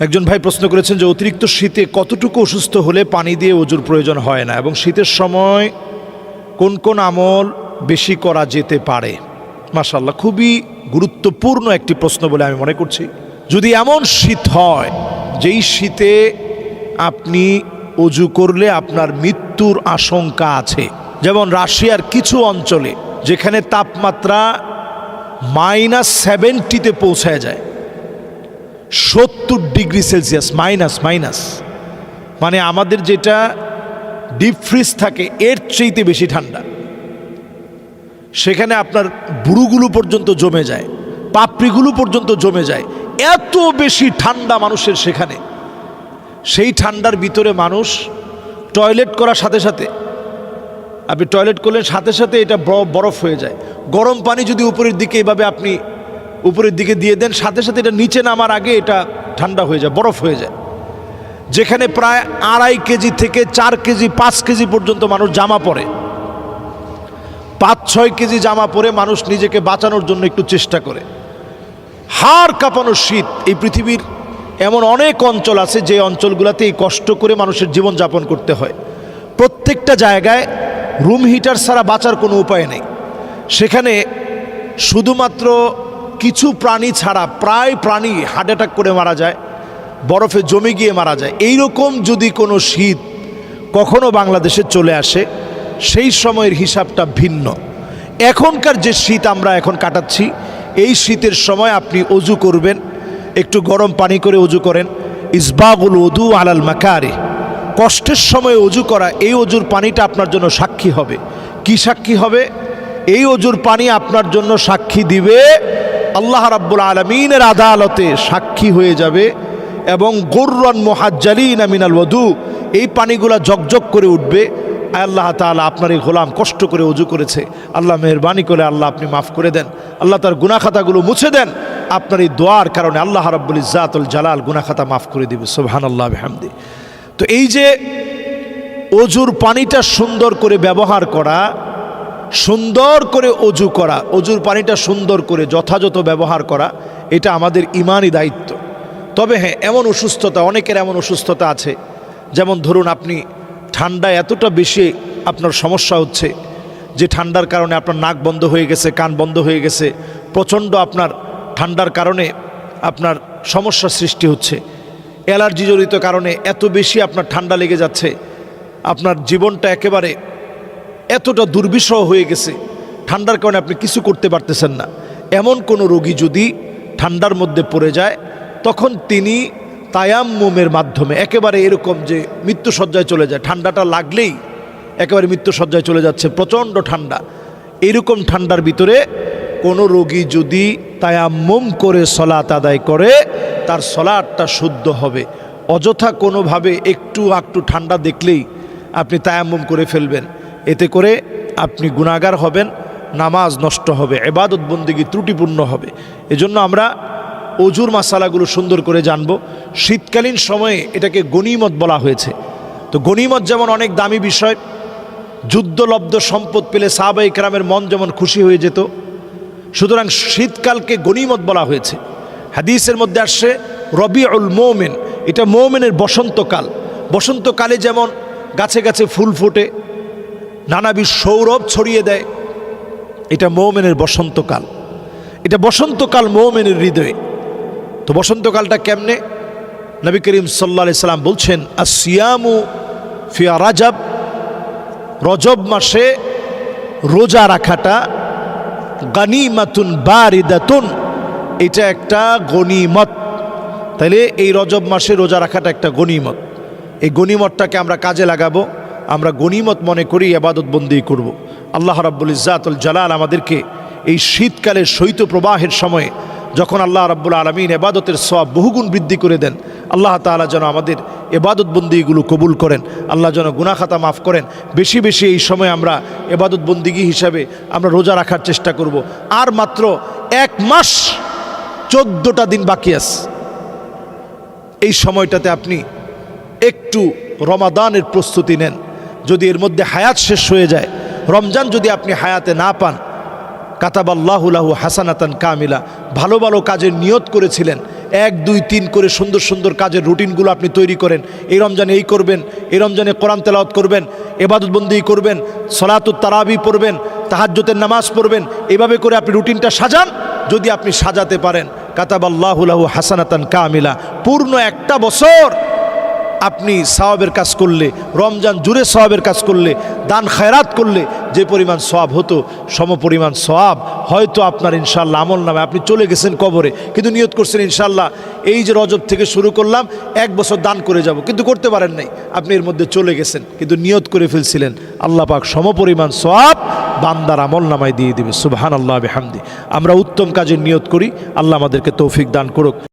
একজন ভাই প্রশ্ন করেছেন যে অতিরিক্ত শীতে কতটুকু অসুস্থ হলে পানি দিয়ে ওজুর প্রয়োজন হয় না? এবং শীতের সময় কোন কোন আমল বেশি করা যেতে পারে? মাশাল্লাহ খুবই গুরুত্বপূর্ণ একটি প্রশ্ন বলে আমি মনে করছি। যদি এমন শীত হয়, যেই শীতে আপনি অজু করলে আপনার মৃত্যুর আশঙ্কা আছে। যেমন রাশিয়ার কিছু অঞ্চলে যেখানে তাপমাত্রা মাইনাস সেভেন্টিতে পৌঁছায় যায় সত্তর ডিগ্রি সেলসিয়াস, মাইনাস মাইনাস। মানে আমাদের যেটা ডিপ ফ্রিজ থাকে, এর চেয়েতে বেশি ঠান্ডা। সেখানে আপনার বুড়ুগুলো পর্যন্ত জমে যায়, পাপড়িগুলো পর্যন্ত জমে যায়, এত বেশি ঠান্ডা মানুষের সেখানে। সেই ঠান্ডার ভিতরে মানুষ টয়লেট করার সাথে সাথে, আপনি টয়লেট করলেন, সাথে সাথে এটা বরফ হয়ে যায়। গরম পানি যদি উপরের দিকে এভাবে আপনি উপরের দিকে দিয়ে দেন, সাথে সাথে এটা নিচে নামার আগে এটা ঠান্ডা হয়ে যায়, বরফ হয়ে যায়। যেখানে প্রায় আড়াই কেজি থেকে চার কেজি, পাঁচ কেজি পর্যন্ত মানুষ জামা পরে। পাঁচ, ছয় কেজি জামা পরে মানুষ নিজেকে বাঁচানোর জন্য একটু চেষ্টা করে। হাড় কাঁপানো শীত, এই পৃথিবীর এমন অনেক অঞ্চল আছে যে অঞ্চলগুলোতে এই কষ্ট করে মানুষের জীবন যাপন করতে হয়। প্রত্যেকটা জায়গায় রুম হিটার ছাড়া বাঁচার কোনো উপায় নেই। সেখানে শুধুমাত্র কিছু প্রাণী ছাড়া প্রায় প্রাণী হার্ট অ্যাটাক করে মারা যায়, বরফে জমে গিয়ে মারা যায়। এই রকম যদি কোনো শীত কখনো বাংলাদেশে চলে আসে, সেই সময়ের হিসাবটা ভিন্ন। এখনকার যে শীত আমরা এখন কাটাচ্ছি, এই শীতের সময় আপনি অজু করবেন, একটু গরম পানি করে অজু করেন। ইসবাগুল উদু আলাল মাকারে কষ্টের সময় অজু করা, এই অজুর পানিটা আপনার জন্য সাক্ষী হবে। কি সাক্ষী হবে? এই অজুর পানি আপনার জন্য সাক্ষী দিবে আল্লাহ রাব্বুল আলমিনের আদালতে সাক্ষী হয়ে যাবে এবং গর্রন মোহাজ্জালিন মিনাল ওদু এই পানিগুলা জকজক করে উঠবে। আল্লাহ তাআলা আপনার এই গোলাম কষ্ট করে অজু করেছে। আল্লাহ মেহরবানি করে আল্লাহ আপনি মাফ করে দেন। আল্লাহ তার গুনাখাতাগুলো মুছে দেন। আপনার এই দোয়ার কারণে আল্লাহ রাব্বুল ইজাতুল জালাল গুনাখাতা মাফ করে দিবে। সোহান আল্লাহ হামদি তো এই যে অজুর পানিটা সুন্দর করে ব্যবহার করা সুন্দর করে অজু করা, অজুর পানিটা সুন্দর করে যথাযথ ব্যবহার করা, এটা আমাদের ইমানই দায়িত্ব। তবে হ্যাঁ এমন অসুস্থতা, অনেকের এমন অসুস্থতা আছে। যেমন ধরুন আপনি ঠান্ডা এতটা বেশি আপনার সমস্যা হচ্ছে যে ঠান্ডার কারণে আপনার নাক বন্ধ হয়ে গেছে, কান বন্ধ হয়ে গেছে, প্রচণ্ড আপনার ঠান্ডার কারণে আপনার সমস্যা সৃষ্টি হচ্ছে। অ্যালার্জি জড়িত কারণে এত বেশি আপনার ঠান্ডা লেগে যাচ্ছে। আপনার জীবনটা একেবারে এতটা দুর্বিষহ হয়ে গেছে। ঠান্ডার কারণে আপনি কিছু করতে পারতেছেন না। এমন কোনো রোগী যদি ঠান্ডার মধ্যে পড়ে যায়, তখন তিনি তায়াম্মুমের মাধ্যমে একেবারে এরকম যে মৃত্যুসজ্জায় চলে যায়। ঠান্ডাটা লাগলেই একেবারে মৃত্যুসজ্জায় চলে যাচ্ছে, প্রচণ্ড ঠান্ডা। এইরকম ঠান্ডার ভিতরে কোনো রোগী যদি তায়াম্মুম করে সলাত আদায় করে, তার সলাটটা শুদ্ধ হবে। অযথা কোনোভাবে একটু একটু ঠান্ডা দেখলেই আপনি তায়াম্মুম করে ফেলবেন। এতে করে আপনি গুণাগার হবেন, নামাজ নষ্ট হবে এবাদত বন্দিগি ত্রুটিপূর্ণ হবে। এজন্য আমরা অজুর মাসালাগুলো সুন্দর করে জানব। শীতকালীন সময়ে এটাকে গণিমত বলা হয়েছে। তো গণিমত যেমন অনেক দামি বিষয়, যুদ্ধলব্ধ সম্পদ পেলে সাহাবাই কেরামের মন যেমন খুশি হয়ে যেত, সুতরাং শীতকালকে গণিমত বলা হয়েছে। হাদিসের মধ্যে আসছে রবি রবিউল মৌমেন, এটা মৌমেনের বসন্তকাল। বসন্তকালে যেমন গাছে গাছে ফুল ফোটে নানাবিধ সৌরভ ছড়িয়ে দেয়। এটা মৌমেনের বসন্তকাল। এটা বসন্তকাল মৌমেনের হৃদয়ে। তো বসন্তকালটা কেমনে? নবী করিম সাল্লা সাল্লাম বলছেন আসিয়ামু ফিয়া রাজাব। রজব মাসে রোজা রাখাটা গানিমাতুন বারিদাতুন। এটা একটা গনিমত। তাইলে এই রজব মাসে রোজা রাখাটা একটা গনিমত। এই গনিমতটাকে আমরা কাজে লাগাবো। আমরা গনিমত মনে করি আবাদত বন্দি করব। আল্লাহ রাব্বুল ইজাতুল জালাল আমাদেরকে এই শীতকালের শৈত্য প্রবাহের সময়ে যখন আল্লাহ রাব্বুল আলমিন এবাদতের সব বহুগুণ বৃদ্ধি করে দেন, আল্লাহ তাআলা যেন আমাদের এবাদত বন্দিগুলো কবুল করেন, আল্লাহ যেন গুনাখাতা মাফ করেন বেশি বেশি এই সময় আমরা এবাদত বন্দিগি হিসাবে আমরা রোজা রাখার চেষ্টা করব। আর মাত্র এক মাস চোদ্দোটা দিন বাকি আছে এই সময়টাতে আপনি একটু রমাদানের প্রস্তুতি নেন যদি এর মধ্যে হায়াত শেষ হয়ে যায়, রমজান যদি আপনি হায়াতে না পান কাতাবাল্লাহুলাহু হাসানাতান কামিলা, ভালো ভালো কাজের নিয়ত করেছিলেন, এক, দুই, তিন করে সুন্দর সুন্দর কাজের রুটিনগুলো আপনি তৈরি করেন, এই রমজানে এই করবেন, এই রমজানে কোরআন তেলাওয়াত করবেন এবাদতবন্দি করবেন, সলাতুত তারাবি পড়বেন তাহাজ্জতের নামাজ পড়বেন, এভাবে করে আপনি রুটিনটা সাজান, যদি আপনি সাজাতে পারেন কাতাবাল্লাহুলাহু হাসানাতান কামিলা, পূর্ণ একটা বছর আপনি সওয়াবের কাজ করলে, রমজান জুড়ে সওয়াবের কাজ করলে, দান খায়রাত করলে যে পরিমাণ সওয়াব হতো, সম পরিমাণ সওয়াব হয়তো আপনার ইনশাল্লাহ আমল নামে আপনি চলে গেছেন কবরে। কিন্তু নিয়ত করছেন ইনশাল্লাহ এই যে রজব থেকে শুরু করলাম, এক বছর দান করে যাব। কিন্তু করতে পারেন নাই, আপনি এর মধ্যে চলে গেছেন, কিন্তু নিয়ত করে ফেলছিলেন। আল্লাহ পাক সম পরিমাণ সওয়াব বান্দার আমল নামায় দিয়ে দিবে। সুবহান আল্লাহ হামদি আমরা উত্তম কাজের নিয়ত করি, আল্লাহ আমাদেরকে তৌফিক দান করুক।